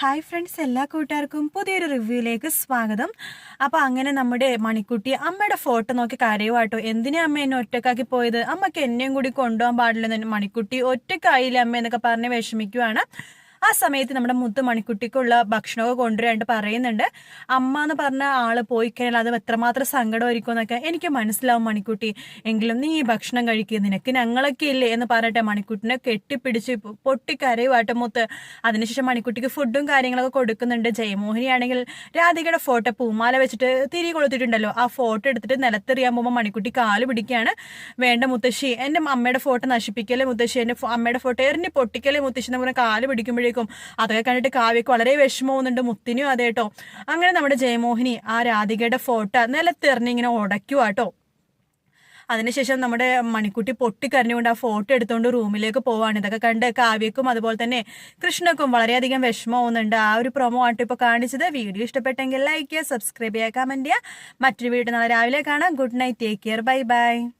Hi friends എല്ലാ കൂട്ടുകാർക്കും പുതിയൊരു റിവ്യൂയിലേക്ക് സ്വാഗതം. അപ്പോൾ അങ്ങനെ നമ്മുടെ മണിക്കുട്ടി അമ്മയുടെ ഫോട്ടോ നോക്കി കരയുവാട്ടോ. എന്തിനാ അമ്മ എന്നെ ഒറ്റക്കാക്കി പോയത്? അമ്മയ്ക്ക് എന്നെയും കൂടി കൊണ്ടുപോകാൻ പാടില്ലെന്ന് മണിക്കുട്ടി ഒറ്റക്കായില്ല അമ്മ എന്നൊക്കെ പറഞ്ഞ് വിഷമിക്കുവാണ്. ആ സമയത്ത് നമ്മുടെ മുത്ത് മണിക്കുട്ടിക്കുള്ള ഭക്ഷണമൊക്കെ കൊണ്ടുവരാണ്ട് പറയുന്നുണ്ട്. അമ്മ എന്ന് പറഞ്ഞ ആൾ പോയി കഴിഞ്ഞാൽ അത് എത്രമാത്രം സങ്കടമായിരിക്കും എന്നൊക്കെ എനിക്ക് മനസ്സിലാവും മണിക്കുട്ടി. എങ്കിലും നീ ഈ ഭക്ഷണം കഴിക്കുക നിനക്ക് ഞങ്ങളൊക്കെ ഇല്ലേ എന്ന് പറഞ്ഞിട്ട് മണിക്കുട്ടിനെ കെട്ടിപ്പിടിച്ച് പൊട്ടിക്കരയുമായിട്ട് മുത്ത്. അതിനുശേഷം മണിക്കുട്ടിക്ക് ഫുഡും കാര്യങ്ങളൊക്കെ കൊടുക്കുന്നുണ്ട്. ജയമോഹിനി ആണെങ്കിൽ രാധികയുടെ ഫോട്ടോ പൂമാല വെച്ചിട്ട് തിരി കൊളുത്തിട്ടുണ്ടല്ലോ ആ ഫോട്ടോ എടുത്തിട്ട് നിലത്തെറിയാൻ പോകുമ്പോൾ മണിക്കുട്ടി കാൽ പിടിക്കുകയാണ്. വേണ്ട മുത്തശ്ശി എന്റെ അമ്മയുടെ ഫോട്ടോ നശിപ്പിക്കലേ മുത്തശ്ശി? എന്റെ അമ്മയുടെ ഫോട്ടോ എറിഞ്ഞ് പൊട്ടിക്കലേ മുത്തശ്ശി? എന്ന് പറഞ്ഞാൽ കാൽ പിടിക്കുമ്പോഴേ ആകുമ്പോഴേക്കും അതൊക്കെ കണ്ടിട്ട് കാവ്യക്ക് വളരെ വിഷമവുന്നുണ്ട് മുത്തിനും അതെ കേട്ടോ അങ്ങനെ നമ്മുടെ ജയമോഹിനി ആ രാധികയുടെ ഫോട്ടോ നിലത്തെറിഞ്ഞ് ഇങ്ങനെ ഉടയ്ക്കുവാട്ടോ അതിനുശേഷം നമ്മുടെ മണിക്കുട്ടി പൊട്ടിക്കരഞ്ഞുകൊണ്ട് ആ ഫോട്ടോ എടുത്തുകൊണ്ട് റൂമിലേക്ക് പോവാണ്. ഇതൊക്കെ കണ്ട് കാവ്യക്കും അതുപോലെ തന്നെ കൃഷ്ണക്കും വളരെയധികം വിഷമമാവുന്നുണ്ട് ആ ഒരു പ്രൊമോ ആയിട്ട് ഇപ്പോൾ കാണിച്ചത്. വീഡിയോ ഇഷ്ടപ്പെട്ടെങ്കിൽ ലൈക്ക് ചെയ്യുക സബ്സ്ക്രൈബ് ചെയ്യുക കമന്റ് ചെയ്യുക. മറ്റൊരു വീഡിയോ നാളെ രാവിലെ കാണാം. Good night take care bye bye